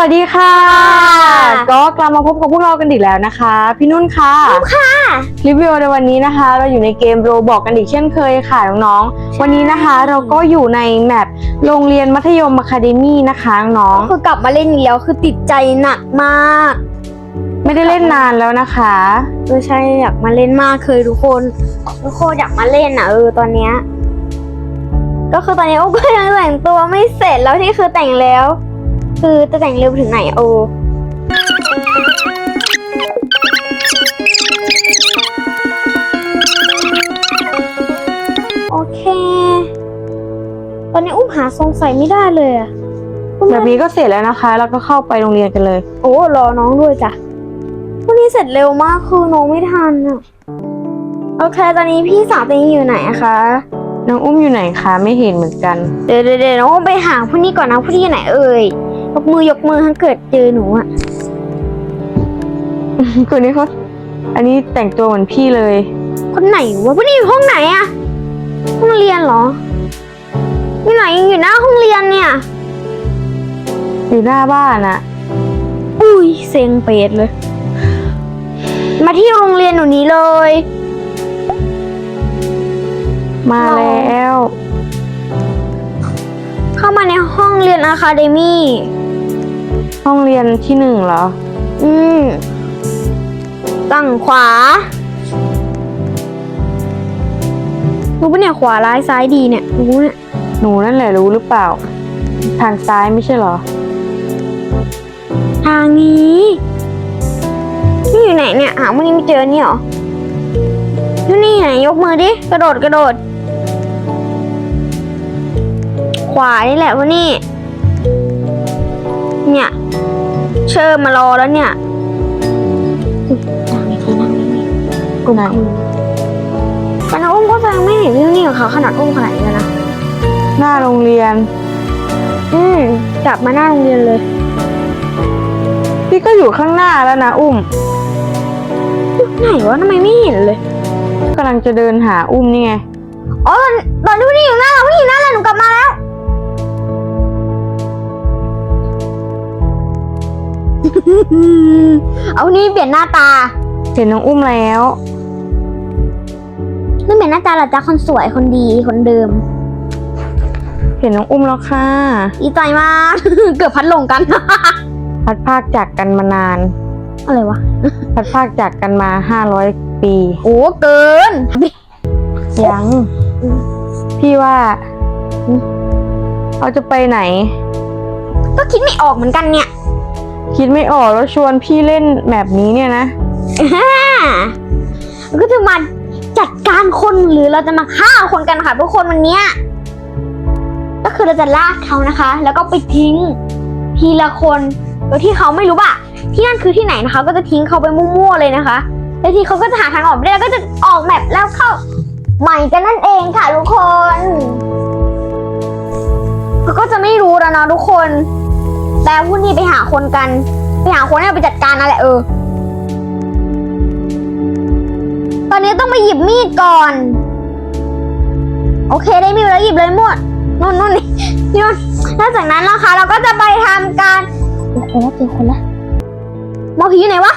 สวัสดีค่ะ ก็กลับมาพบกับพวกเรากันอีกแล้วนะคะ พี่นุ่นค่ะค่ะคลิปวิดีโอในวันนี้นะคะ เราอยู่ในเกมโรบอกกันอีกเช่นเคยค่ะน้องๆวันนี้นะคะเราก็อยู่ในแมปโรงเรียนมัธยมอะคาเดมี่นะคะน้องคือกลับมาเล่นอีกแล้วคือติดใจหนักมากๆไม่ได้เล่นนานแล้วนะคะเออใช่อยากมาเล่นมากเคยทุกคนทุกคนอยากมาเล่นอะเออตอนเนี้ยก็คือตอนนี้โอ้ก็ยังแต่งตัวไม่เสร็จแล้วที่คือแต่งแล้ว คือจะแต่งเร็วถึงไหนโอ โอเค ตอนนี้อุ้มหาทรงใส่ไม่ได้เลยอะอุ้มแบบนี้ก็เสร็จแล้วนะคะ แล้วก็เข้าไปโรงเรียนกันเลย โอ้รอน้องด้วยจ้ะวันนี้เสร็จเร็วมากคือน้องไม่ทันอะโอเค ตอนนี้พี่สาวตัวนี้อยู่ไหนอะคะน้องอุ้มอยู่ไหนคะ ไม่เห็นเหมือนกัน เดี๋ยวเดี๋ยวเดี๋ยวน้องไปหาผู้นี้ก่อนนะผู้นี้อยู่ไหนเอ่ย ยกมือยกมือถ้าเกิดเจอหนูอะคนนี้เขาอันนี้แต่งตัวเหมือนพี่เลย คนไหนวะผู้นี้อยู่ห้องไหนอะห้องเรียนเหรออยู่ไหนอยู่หน้าห้องเรียนเนี่ย อยู่หน้าบ้านอะอุ้ยเซ็งเป็ดเลย มาที่โรงเรียนหนูนี้เลย มาแล้ว เข้ามาในห้องเรียนอะคาเดมี่ ห้องเรียนที่หนึ่งเหรอ อืมฝั่งขวารู้ปะเนี่ยขวาร้ายซ้ายดีเนี่ยรู้เนี่ยหนูนั่นแหละรู้หรือเปล่า ทางซ้ายไม่ใช่เหรอ ทางนี้นี่อยู่ไหนเนี่ยหาวันนี้ไม่เจอนี่หรออยู่นี่ไหนยกมือดิกระโดดกระโดด ขวานี่แหละวันนี้เนี่ย เชิญมารอแล้วเนี่ยนั่งนี่นั่งนี่ไหนแต่น้าอุ้มก็จะยังไม่เห็นวิวนี่ของเขาขนาดอุ้มขนาดนี้แล้วนะ หน้าโรงเรียน อืมกลับมาหน้าโรงเรียนเลย พี่ก็อยู่ข้างหน้าแล้วนะอุ้ม ไหนวะทำไมไม่เห็นเลยกำลังจะเดินหาอุ้มนี่ไง อ๋อตอนตอนที่พี่อยู่หน้าเราพี่อยู่หน้าเราหนูกลับมาแล้ว เอานี่เปลี่ยนหน้าตาเห็นน้องอุ้มแล้วนี่เปลี่ยนหน้าตาเหรอจ๊ะคนสวยคนดีคนเดิม เห็นน้องอุ้มแล้วค่ะดีใจมาก เกือบพัดหลงกัน พัดภาคจากกันมานาน อะไรวะ พัดภาคจากกันมาห้าร้อยปี โอ้เกิน ยังอืมพี่ว่า เราจะไปไหน ก็คิดไม่ออกเหมือนกันเนี่ย คิดไม่ออกแล้วชวนพี่เล่นแบบนี้เนี่ยนะ ก็จะมาจัดการคนหรือเราจะมาฆ่าคนกันค่ะทุกคนวันเนี้ยก็คือเราจะลากเขานะคะ แล้วก็ไปทิ้งทีละคนโดยที่เขาไม่รู้ว่าที่นั่นคือที่ไหนนะคะ ก็จะทิ้งเขาไปมั่วๆเลยนะคะ แล้วทีเขาก็จะหาทางออกไม่ได้แล้วก็จะออกแบบแล้วเข้าใหม่กันนั่นเองค่ะทุกคนเขาก็จะไม่รู้แล้วเนาะทุกคน แต่พรุ่งนี้ไปหาคนกัน ไปหาคนให้ไปจัดการนั่นแหละเออ ตอนนี้ต้องไปหยิบมีดก่อน โอเคได้มีดแล้วหยิบเลยหมดนู่นนู่นนี่นี่นู่นนอกจากนั้นนะคะ เราก็จะไปทำการเจอคนแล้วเจอคนล้วหมอผีอยู่ไหนวะ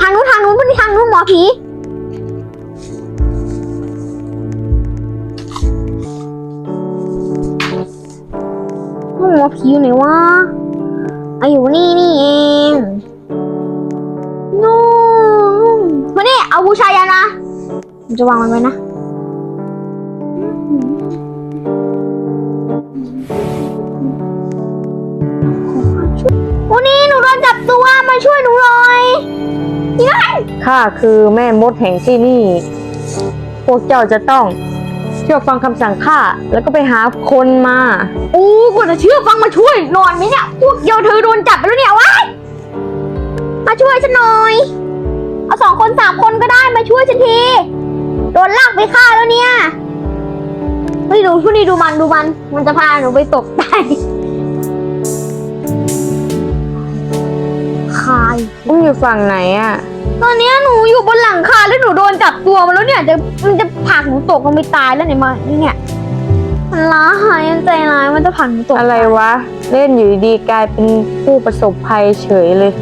ทางนู้นทางนู้นพวกนี้ทางนู้นหมอผีหมอผีอยู่ไหนวะ อะอยู่นี่นี่เองนู่นมานี่เอาบูชายันนะผมจะวางมันไว้นะวันนี้หนูโดนจับตัวมาช่วยหนูหน่อยนี่ไงข้าคือแม่มดแห่งที่นี่ พวกเจ้าจะต้องเชื่อฟังคำสั่งข้าแล้วก็ไปหาคนมาโอ้กว่า จะเชื่อฟังมาช่วยนอนไหมเนี่ยพวกเดียวเธอโดนจับไปแล้วเนี่ยวะมาช่วยฉันหน่อย เอาสองคนสามคนก็ได้มาช่วยฉันทีโดนลากไปฆ่าแล้วเนี่ยเฮ้ยดูผู้นี้ดูมันดูมัน มันจะพาหนูไปตกได้คายอุ้มอยู่ฝั่งไหนอะตอนเนี้ยหนูอยู่บนหลังคาแล้วหนูโดนจับตัวมาแล้วเนี่ยจะมันจะผลักหนูตกลงไปตายแล้วเนี่ยมานี่เนี่ย มันร้ายมันใจร้ายมันจะผ่านหนูตกอะไรวะ เล่นอยู่ดีๆกลายเป็นผู้ประสบภัยเฉยเลย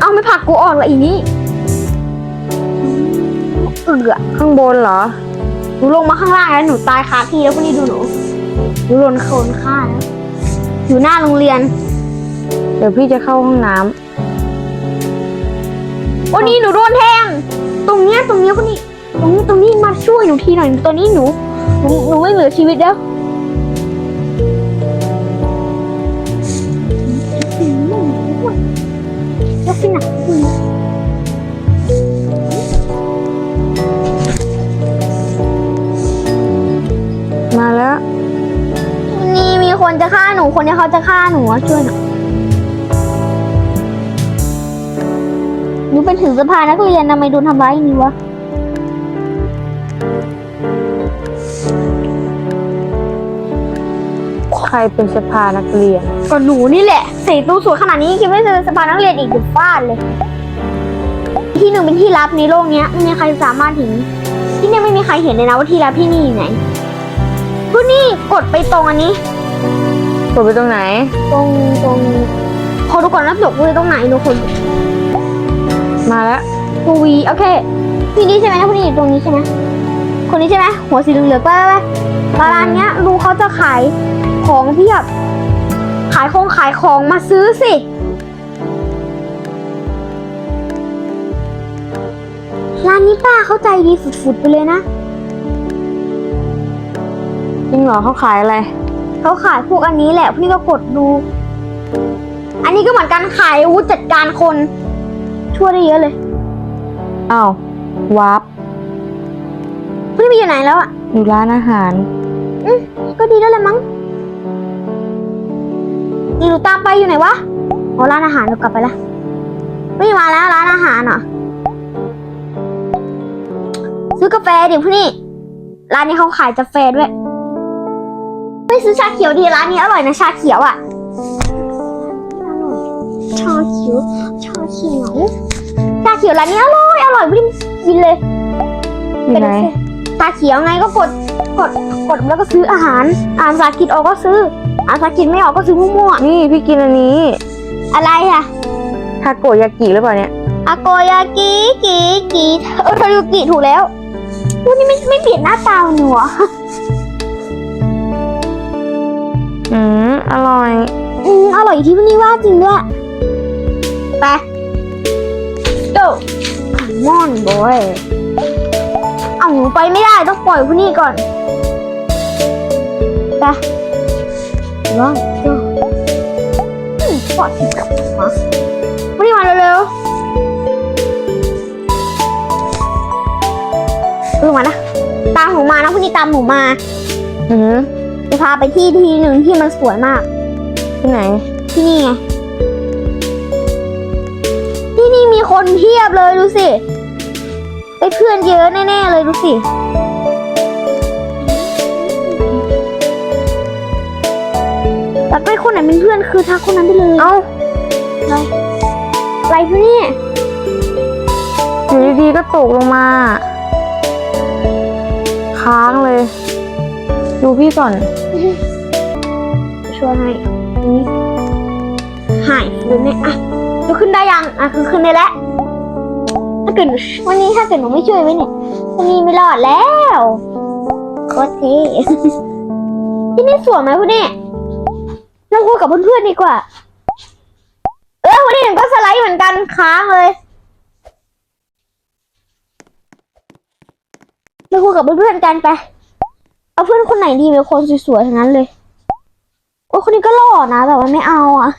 เอาไม่ผลักกูออกละอีนี่เอือข้างบนเหรอหนูลงมาข้างล่างแล้วหนูตายคาที่แล้วพวกนี้ดูหนูหนูโดนโคลนฆ่าแล้วอยู่หน้าโรงเรียน เดี๋ยวพี่จะเข้าห้องน้ำวันนี้หนูโดนแทง ตรงเนี้ยตรงเนี้ยพวกนี้ตรงนี้ตรงนี้มาช่วยหนูทีหน่อยตอนนี้หนู หนูหนูไม่เหลือชีวิตแล้ว ยกขึ้นหนักขึ้นมาแล้ว นี่มีคนจะฆ่าหนู คนนี้เขาจะฆ่าหนูอะช่วยหน่อยหนูเป็นถึงสภานักเรียนทำไมโดนทำร้ายอย่างนี้วะ รเป็นสภานักเรียน ก็หนูนี่แหละเสกตู้สวยขนาดนี้คิดว่าจะเป็นสภานักเรียนอีกเดี๋ยวฟาดเลย ที่หนึ่งเป็นที่ลับในโลกเนี้ยไม่มีใครสามารถเห็นที่เนี่ยไม่มีใครเห็นเลยนะว่าที่ลับที่นี่อยู่ไหนผู้นี่กดไปตรงอันนี้ กดไปตรงไหน ตรงตรงขอดูก่อนรับดกเลยตรงไหนดูคน มาแล้วทูวีโอเคพี่นี่ใช่ไหมผู้นี่อยู่ตรงนี้ใช่ไหมคนนี้ใช่ไหมหัวสีเหลืองๆไปไปไปร้านเนี้ยรู้เขาจะขาย ของเพียบ ขายของขายของมาซื้อสิ ร้านนี้ป้าเข้าใจดีฝุดๆไปเลยนะ จริงเหรอเขาขายอะไร เขาขายพวกอันนี้แหละพี่ก็กดดู อันนี้ก็เหมือนกันขายอาวุธจัดการคน ช่วยได้เยอะเลย อ้าววาร์ปพี่ไปอยู่ไหนแล้วอะอยู่ร้านอาหารก็ดีแล้วแหละมั้ง นี่หนูตามไปอยู่ไหนวะอ๋อร้านอาหารหนูกลับไปละไม่มาแล้วร้านอาหารเหรอซื้อกาแฟดิพี่นี่ร้านนี้เขาขายกาแฟด้วยไม่ซื้อชาเขียวดีร้านนี้อร่อยนะชาเขียวอะชาเขียวชาเขียวชาเขียวร้านนี้อร่อยอร่อยพี่กินเลยอยู่ไหนชาเขียวไงก็กด กดกดแล้วก็ซื้ออาหาร อ่านภาษาอังกฤษออกก็ซื้อ อ่านภาษาอังกฤษไม่ออกก็ซื้อมั่วนี่พี่กินอันนี้ๆอะไรอะทาโกยากิหรือเปล่าเนี่ยอาโกยากิกิกิเออทารุกิถูกแล้ววันนี้ไม่ไม่เปลี่ยนหน้าตาหนูเหรออืมอร่อย อืมอร่อยที่วันนี้ว่าจริงด้วยไป go come on boy เอาหนูไปไม่ได้ต้องปล่อยพวกนี้ก่อนไปว่าง go อืมปล่อยมาพวกนี้มาเร็วๆเออมานะ ตามหนูมานะพวกนี้ตามหนูมา อือจะพาไปที่ที่หนึ่งที่มันสวยมาก ที่ไหน ที่นี่ไง ที่นี่มีคนเพียบเลยดูสิ ไปเพื่อนเยอะแน่ๆเลยดูสิ ตัดไปคนไหนเป็นเพื่อนคือทักคนนั้นไปเลย เอ้าอะไรอะไรพี่นี่อยู่ดีๆก็ตกลงมา ค้างเลย ดูพี่ก่อน ช่วยให้นี่หายฟื้นเนี่ยอะจะขึ้นได้ยัง อะคือขึ้นได้แล้วถ้า เกิดวันนี้ถ้าเกิดหนูไม่ช่วยไว้เนี่ยวันนี้ไม่รอดแล้วโคตรเท่ที่นี่สวยไหมพวกนี้เราคุยกับเพื่อนๆดีกว่า เออวันนี้หนูก็สไลด์เหมือนกันค้างเลยเราคุยกับเพื่อนๆกันไป เอาเพื่อนคนไหนดีเป็นคนสวยๆทั้งนั้นเลยโอ้คนนี้ก็หล่อนะแต่ว่าไม่เอาอะ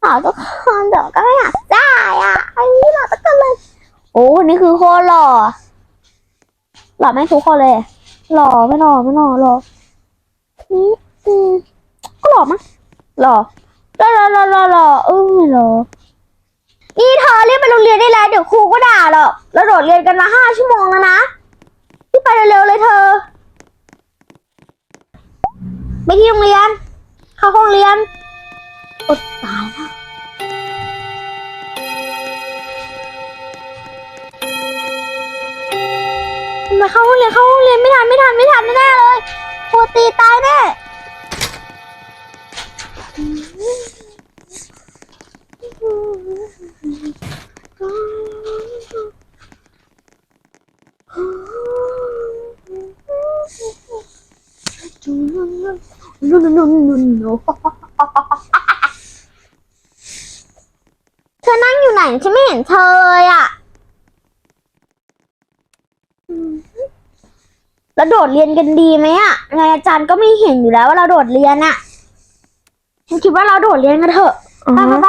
หล่อทุกคนแต่ก็ไม่อยากได้อะอันนี้หล่อทุกคนเลย โอ้นนี้คือโคตรหล่อ หล่อไม่งทุกคนเลย หล่อไม่หล่อไม่หล่อหล่ออืมอืมก็หล่อมั้งหล่อหล่อหล่อหล่อหล่อหล่อเออหล่อนี่เธอเรียกไปโรงเรียนได้แล้วเดี๋ยวครูก็ด่าหรอกเราโดดเรียนกันมาห้าชั่วโมงแล้วนะที่ไปเร็วๆเลยเธอไปที่โรงเรียน เข้าห้องเรียนอดตา ไปเข้าห้องเรียนเข้าห้องเรียนไม่ทันไม่ทันไม่ทันแน่ๆเลยครูตีตายแน่นุนนุนนนนเธอนั่งอยู่ไหนฉันไม่เห็นเธอเลยอะ แล้วโดดเรียนกันดีไหมอะไงอาจารย์ก็ไม่เห็นอยู่แล้วว่าเราโดดเรียนอะฉันคิดว่าเราโดดเรียนกันเถอะอือไปฮึ ไปไป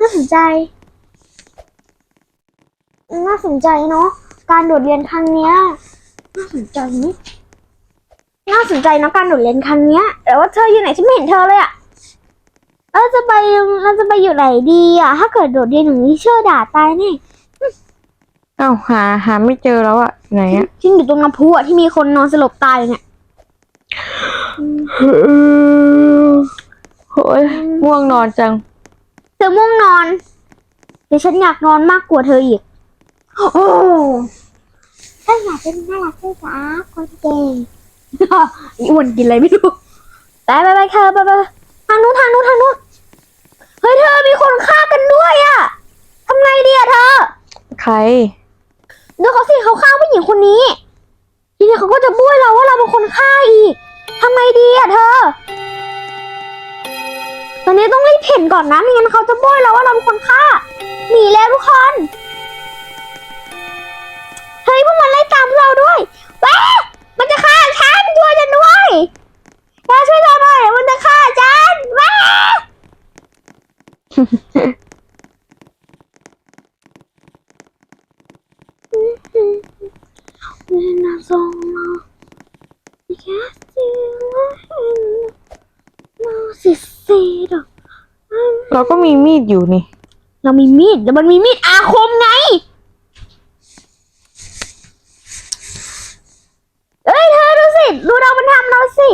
น่าสนใจ น่าสนใจเนาะ การโดดเรียนครั้งเนี้ย น่าสนใจนี่น่าสนใจเนาะการโดดเรียนครั้งเนี้ย แต่ว่าเธออยู่ไหนฉันไม่เห็นเธอเลยอะเราจะไปเราจะไปอยู่ไหนดีอะถ้าเกิดโดดเรียนอย่างนี้เชื่อด่าตายแน่ เอ้าหาหาไม่เจอแล้วอะไหนอะฉันอยู่ตรงน้ำพุอะที่มีคนนอนสลบตายอยู่เนี่ยโอ้ยง่วงนอนจัง เธอม่วงนอน เดี๋ยวฉันอยากนอนมากกว่าเธออีก โอ้ถ้าอยากเป็นน่ารักด้วยจ้าคนเก่งอีอ้วนกินอะไรไม่รู้ไปไปไปเธอไปไปทางนู้นทางนู้นทางนู้นเฮ้ยเธอมีคนฆ่ากันด้วยอะทำไงดีอะเธอ ใคร ดูเขาสิเขาฆ่าผู้หญิงคนนี้ ทีนี้เขาก็จะบ้วยเราว่าเราเป็นคนฆ่าอีกทำไงดีอะเธอ ตอนนี้ต้องรีบเห็นก่อนนะไม่งั้นเขาจะบ้วยเราว่าเราเป็นคนฆ่า หนีแล้วทุกคน เฮ้ยพวกมันไล่ตามเราด้วยว้ามันจะฆ่าฉันช่วยฉันด้วยอย่าช่วยเราหน่อยมันจะฆ่าฉันว้า Una sola no si cero เราก็มีมีดอยู่นี่ เรามีมีดแต่มันมีมีดอาคมไง เอ้ยเธอดูสิ ดูเรามันทำเราสิ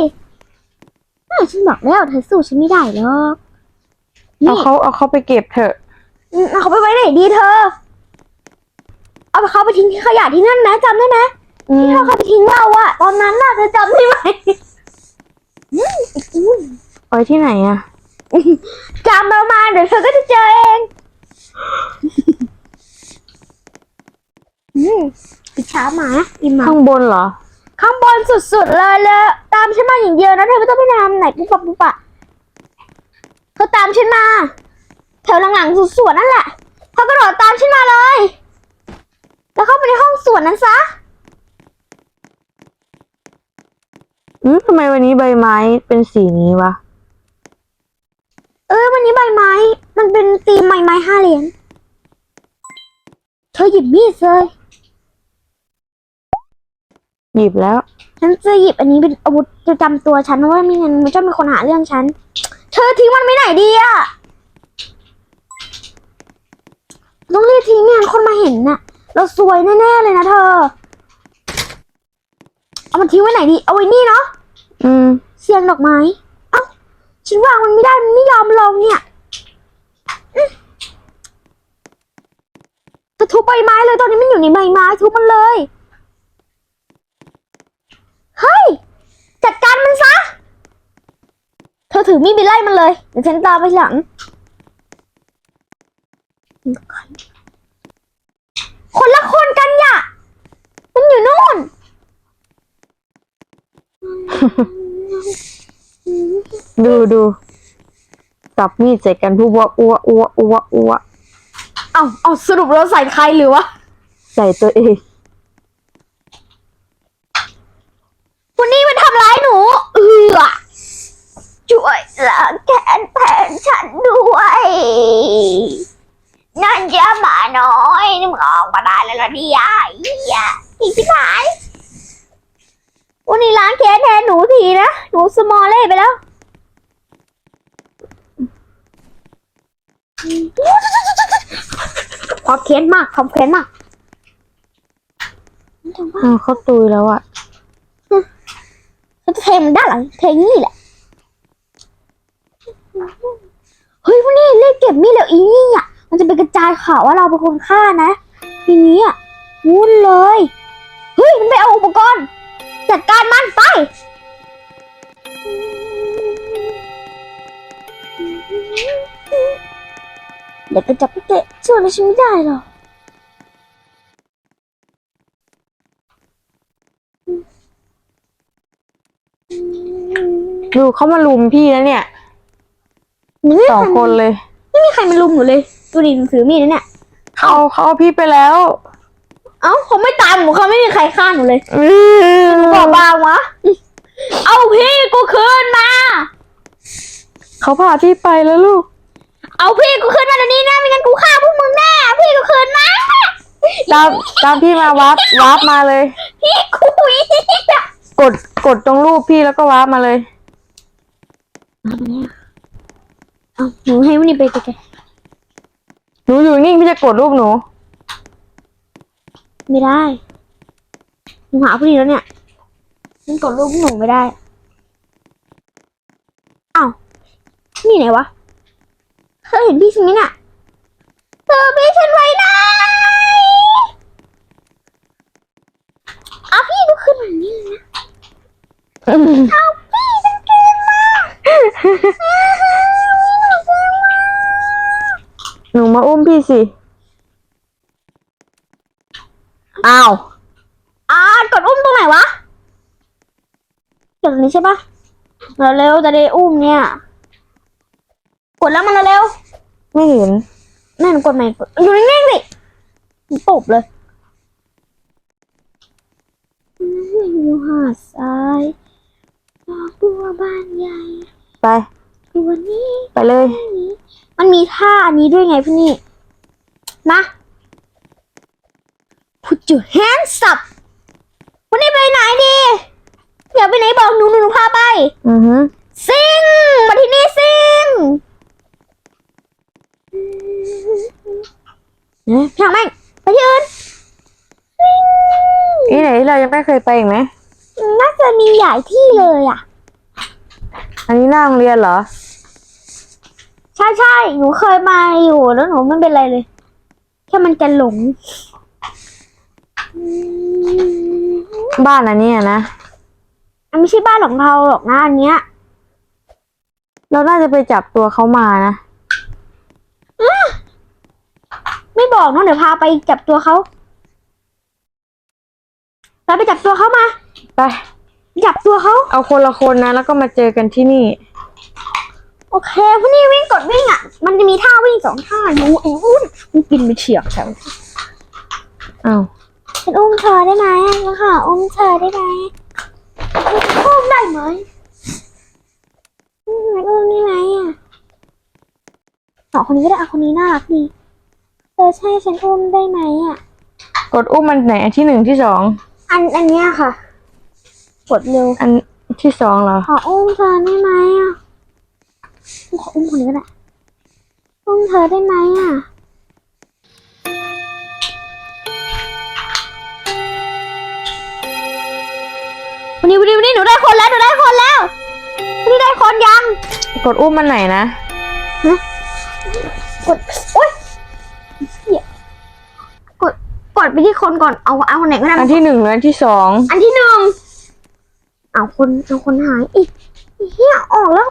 เอ้ยฉันบอกแล้วเธอสู้ฉันไม่ได้หรอกเอานี่เขาเอาเขาไปเก็บเถอะ อืมเอาเขาไปไว้ไหนดีเธอ เอาไปเขาไปทิ้งที่ขยะที่นั่นนะจำได้ไหมอืที่มเธอเขาไปทิ้งเราอะตอนนั้นน่ะเธอจำได้ไหมอืมอืมไว้ที่ไหนอะจำเรามาเดี๋ยวเธอก็จะเจอเองอืมปิดช้าหมาอิมมาข้างบนเหรอ ข้างบนสุดๆเลยเลยตามฉันมาอย่างเดียวนะเธอไม่ต้องไปทำไหนปุ๊บปะปุ๊บปะเธอตามฉันมาแถวหลังๆสุดสวนนั่นแหละเธอกระโดดตามฉันมาเลย แล้วเข้าไปในห้องสวนนั้นซะอืมทำไมวันนี้ใบไม้เป็นสีนี้วะ เออ วันนี้ใบไม้ มันเป็นตีมใบไม้ห้าเหรียญ เธอหยิบมีดเลย หยิบแล้ว ฉันจะหยิบอันนี้เป็นอาวุธประจำตัวฉันเพราะว่าไม่งั้นมันจะมีคนหาเรื่องฉัน เธอทิ้งมันไปไหนดีอะต้องรีบทิ้งไม่งั้นคนมาเห็นน่ะ เราซวยแน่ๆเลยนะเธอ เอามันทิ้งไว้ไหนดี เอาไว้นี่เนาะ อืม เสียงดอกไม้ เอ้า ฉันวางมันไม่ได้ มันไม่ยอมลงเนี่ยอืมเธอทุบใบไม้เลยตอนนี้มันอยู่ในใบไม้ทุบมันเลย เฮ้ย จัดการมันซะ เธอถือมีดไปไล่มันเลย เดี๋ยวฉันตามไปหลัง คนละคนกันอย่ะ มันอยู่นู่น ดูดูจับมีดใส่กันพูว่าอ้วอ้วอ้วอ้วเอาเอาสรุปเราใส่ใครหรือวะ ใส่ตัวเองวันนี้มันทำร้ายหนู เอือช่วยล้างแค้นแทนฉันด้วย นั่นจะหมาน้อยนี่มึงออกมาได้แล้วเหรอเนี่ยไอ้เหี้ยอีกที่หายวันนี้ล้างแค้นแทนหนูทีนะ หนูสมอลเล่ไปแล้วพอเค้นมากพอเค้นมากอ้าวเขาตุยแล้วอะเขาจะเทมันด้านหลังเทนี่แหละ เฮ้ยพวกนี้เรียกเก็บมีดแล้วอีนี่อะ มันจะไปกระจายข่าวว่าเราเป็นคนฆ่านะ ทีนี้อะวุ่นเลย เฮ้ย มันไปเอาอุปกรณ์ จัดการมันไป เดี๋ยวก็จับพี่เตะช่วยอะไรฉันไม่ได้หรอกดูเขามาลุมพี่แล้วเนี่ยไม่มีสองใครคนเลย ไม่มีใครมาลุมหนูเลย ดูดิหนูถือมีดนะเนี่ย เขาเขาเอาพี่ไปแล้วเอ้าเขาไม่ตามหนูเขาไม่มีใครฆ่าหนูเลยอืมบอกบางวะเอาพี่กูคืนมา เขาพาพี่ไปแล้วลูก เอาพี่กูคืนมาเดี๋ยวนี้นะไม่งั้นกูฆ่าพวกมึงแน่พี่กูคืนมาตามตามพี่มาวาร์ปวาร์ปมาเลย พี่กูอีกอะกดกดตรงรูปพี่แล้วก็วาร์ปมาเลย เอาหนูให้วันนี้ไปไกล หนูอยู่นิ่งพี่จะกดรูปหนูๆไม่ได้หนูหาพอดีแล้วเนี่ยมันกดรูปหนูไม่ได้อ้าวนี่ไหนวะเธอเห็นพี่ฉันไหมน่ะเธอพี่ฉันไว้ไหนเอาพี่กูขึ้นมานี่นะเอาพี่ฉันคืนมา หนูมาอุ้มพี่สิ อ้าวอ่ากดอุ้มตรงไหนวะกดตรงนี้ใช่ปะเร็วๆจะได้อุ้มเนี่ย กดแล้วมันเร็วไม่เห็นๆนั่นกดใหม่กดอยู่นิ่งๆสิมันตบเลยอยู่หาดทรายดอกบัวบานใหญ่ ไป ตัวนี้ไปเลยนี้มันมีท่าอันนี้ด้วยไงพี่นี่ มา put your hands up วันนี้ไปไหนดีอยากไปไหนบอกหนูหนูหนูพาไป อือฮึซิงมาที่นี่ซิงเนี่ยพี่หางแม่งไปที่อื่นซิงที่ไหนที่เรายังไม่เคยไปอีกไหมน่าจะมีหลายที่เลยอะ อันนี้หน้าโรงเรียนเหรอ ใช่ใช่หนูเคยมาอยู่แล้วหนูไม่เป็นไรเลย แค่มันจะหลง บ้านอันนี้อะนะอันไม่ใช่บ้านของเราหรอกนะอันเนี้ย เราน่าจะไปจับตัวเขามานะไม่บอกเนอะเดี๋ยวพาไปจับตัวเขาเราไปจับตัวเขามา ไป จับตัวเขาเอาคนละคนนะ แล้วก็มาเจอกันที่นี่ โอเคพวกนี้วิ่งกดวิ่งอะ มันจะมีท่าวิ่งสองท่าหนูไอ้อุ้นมันกินไปเฉียบแถวอ้าวฉันอุ้มเธอได้ไหมอะค่ะอุ้มเธอได้ไหมอุ้มได้ไหมอุ้มอุ้มได้ไหมอะเอาคนนี้ก็ได้เอาคนนี้น่ารักดีเธอใช่ฉันอุ้มได้ไหมอะ กดอุ้มมันไหนอันที่หนึ่งที่สอง อันอันเนี้ยค่ะ กดเร็วอันที่สองเหรอ ขออุ้มเธอได้ไหมอะ ขออุ้มคนนี้ก็ได้อุ้มเธอได้ไหมอะวันนี้วันนี้วันนี้หนูได้คนแล้วหนูได้คนแล้ววันนี้ได้คนยัง กดอุ้มมันไหนนะกดโอ๊ยเหี้ยกดกดไปที่คนก่อนเอาเอาคนไหนก็ได้อันที่หนึ่งหรืออันที่สองอันที่หนึ่งเอาคนเอาคนหายอีกเฮียออกแล้ว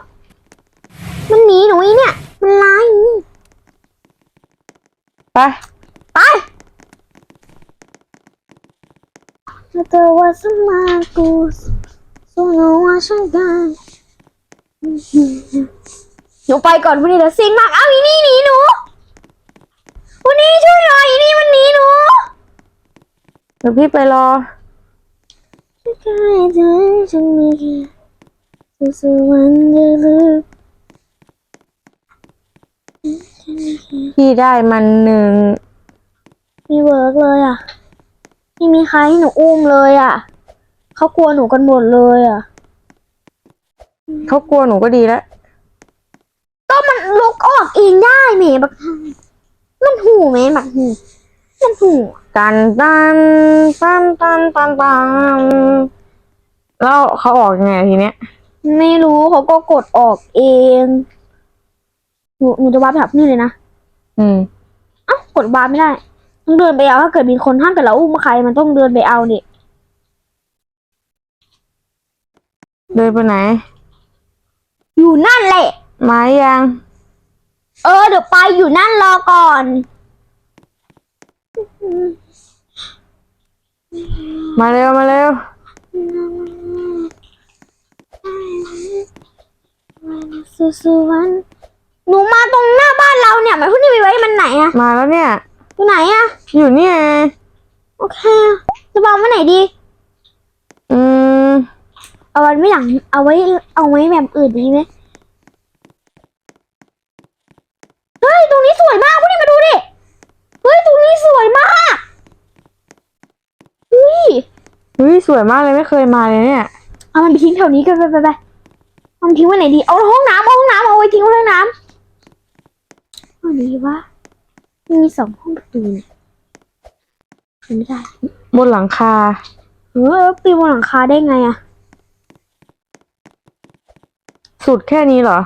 มันหนีหนูอีเนี่ย มันร้ายอีไปไปเธอว่าสมากูสโนว่าฉันกันหนูไปก่อนวันนี้เดี๋ยวซิงมาก เอาอีนี่หนีหนูวันนี้ช่วยหน่อยอีนี่มันหนีหนูเดี๋ยวพี่ไปรอใกล้เธอฉันไม่แค่สุสวรรค์จะลึก พี่ได้มันหนึ่งมีเวิร์กเลยอะไม่มีใครให้หนูอุ้มเลยอะเขากลัวหนูกันหมดเลยอะเขากลัวหนูก็ดีแล้วก็มันลุกออกเองได้แหมบักมันหูแหมบักหูมันหูตันตันตันตันตันตันแล้วเขาออกยังไงทีเนี้ย ไม่รู้เขาก็กดออกเอง หนูหนูจะวาร์ปไปหาพี่เลยนะอืมเอ้ากดวาร์ปไม่ได้ต้องเดินไปเอาถ้าเกิดมีคนถ้าเกิดเราอุ้มใครมันต้องเดินไปเอาดิเดินไปไหน อยู่นั่นแหละ มายัง เออเดี๋ยวไปอยู่นั่นรอก่อน มาเร็วมาเร็วสู้ๆวัน หนูมาตรงหน้าบ้านเราเนี่ยหมายพวกนี้ไปไว้มันไหนอะมาแล้วเนี่ย อยู่ไหนอะอยู่นี่ไงโอเคจะวางไว้ไหนดี อืม เอาไว้ไม่หลัง เอาไว้ เอาไว้แบบอื่นดีไหมเฮ้ยตรงนี้สวยมากพวกนี้มาดูดิเฮ้ยตรงนี้สวยมากเฮ้ยเฮ้ยสวยมากเลยไม่เคยมาเลยเนี่ยเอามันไปทิ้งแถวนี้กันไปไปไปเอามันทิ้งไว้ไหนดี เอาห้องน้ำเอาห้องน้ำเอาไว้ทิ้งไว้ห้องน้ำ เอาดีวะมีสองห้องประตูเนี่ยไม่ได้บนหลังคาเออปีนบนหลังคาได้ไงอะสุดแค่นี้เหรอ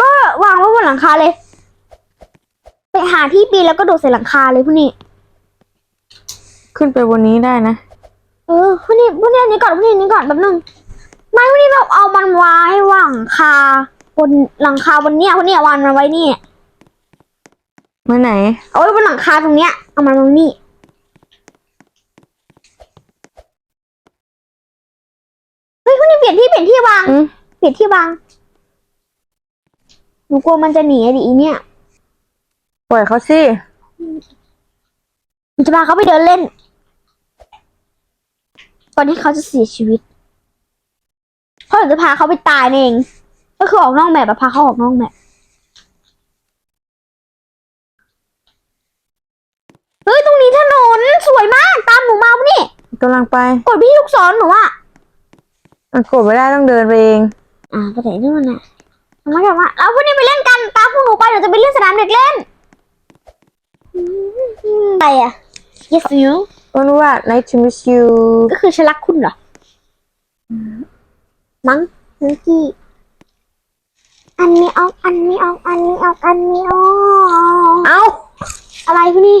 ก็วางไว้บนหลังคาเลย ไปหาที่ปีนแล้วก็โดดใส่หลังคาเลยพวกนี้ ขึ้นไปบนนี้ได้นะ เออพวกนี้พวกนี้อันนี้ก่อนพวกนี้อันนี้ก่อนแป๊บนึงไม่พวกนี้แบบเอามันไว้วางหลังคาบนหลังคาบนเนี้ยพวกนี้วางมันไว้นี่ มาไหนเอาไว้บนหลังคาตรงเนี้ย เอามันตรงนี้ เฮ้ยพวกนี้เปลี่ยนที่เปลี่ยนที่วาง อืมเปลี่ยนที่วาง หนูกลัวมันจะหนีอะดิอีเนี่ย ปล่อยเขาสิหนูจะพาเขาไปเดินเล่น ก่อนที่เขาจะเสียชีวิต เพราะหนูจะพาเขาไปตายนั่นเอง ก็คือออกนอกแบบอะพาเขาออกนอกแบบเฮ้ยตรง นี้ถนนสวยมาก ตามหนูมาปะนี่ กำลังไปกดพี่ลูกศรหนูอะมันกดไม่ได้ต้องเดินไปเอง อ่าไปไหนนู่นน่ะทำไมกันวะเอาพวกนี้ไปเล่นกันตามพวกหนูไปเดี๋ยวจะไปเล่นสนามเด็กเล่นไปอะ yes you ก็รู้ว่า nice to meet you ก็คือฉันรักคุณเหรอ มั้งนังกี้อันนี้ออก อันนี้ออก อันนี้ออก อันนี้ออก เอ้าอะไรพวกนี้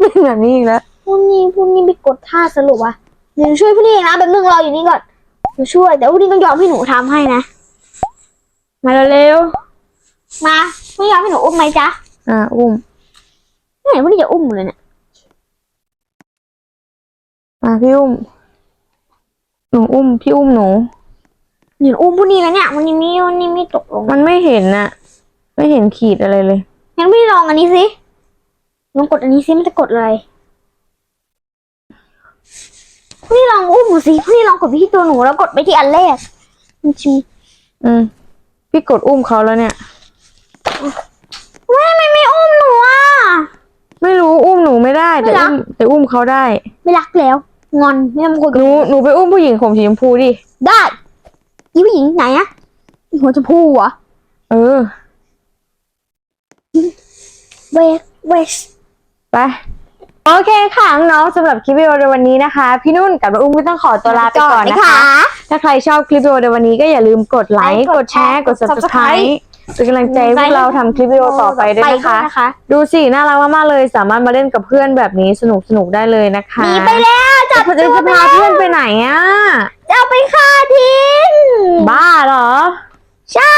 เป็นแบบนี้อีกแล้ว พวกนี้พวกนี้ไปกดท่าสรุปวะเดี๋ยวหนูช่วยพวกนี้เองนะแบบนึงรออยู่นี่ก่อนหนูช่วย แต่พวกนี้ต้องยอมให้หนูทำให้นะ มาเร็วๆมาไม่ยอมให้หนูอุ้มไหมจ๊ะอ่าอุ้มไม่เห็นพวกนี้จะอุ้มหนูเลยเนี่ยอ่าพี่อุ้มหนูอุ้มพี่อุ้มหนูหนูอุ้มพวกนี้แล้วเนี่ยวันนี้ไม่วันนี้ไม่ตกลงมันไม่เห็นน่ะ ไม่เห็นขีดอะไรเลยงั้นพี่ลองอันนี้สิลองกดอันนี้สิมันจะกดอะไร พี่ลองอุ้มหนูสิพี่ลองกดไปที่ตัวหนูแล้วกดไปที่อันแรกมันชิมอืม พี่กดอุ้มเขาแล้วเนี่ยไม่ไม่ไม่อุ้มหนูอะ ไม่รู้อุ้มหนูไม่ได้ แต่ไม่รัอุ้กมแต่อุ้มเขาได้ ไม่รักแล้ว งอนไม่ทำคุยหกับนูหนูไปอุ้มผู้หญิงผมสีชมพูดิ ได้ยี่ผู้หญิงไหนอะอีหัวจะพูเหรอเออ เวสเวสไป โอเคค่ะน้องๆสำหรับคลิปวิดีโอในวันนี้นะคะ พี่นุ่นกับน้องอุ้มก็ต้องขอตัวลาไปก่อนนะคะ ถ้าใครชอบคลิปวิดีโอในวันนี้ก็อย่าลืมกดไลค์กดแชร์กด subscribe เป็นกำลังใจให้พวกเราทำคลิปวิดีโอต่อไปด้วยนะคะนะคะ ดูสิน่ารักมากๆเลย สามารถมาเล่นกับเพื่อนแบบนี้สนุกสนุกๆได้เลยนะคะหนีไปแล้วจับจะตัวจะไปพาแล้วเพื่อนไปไหนอะจะเอาไปฆ่าทิ้งบ้าเหรอ ใช่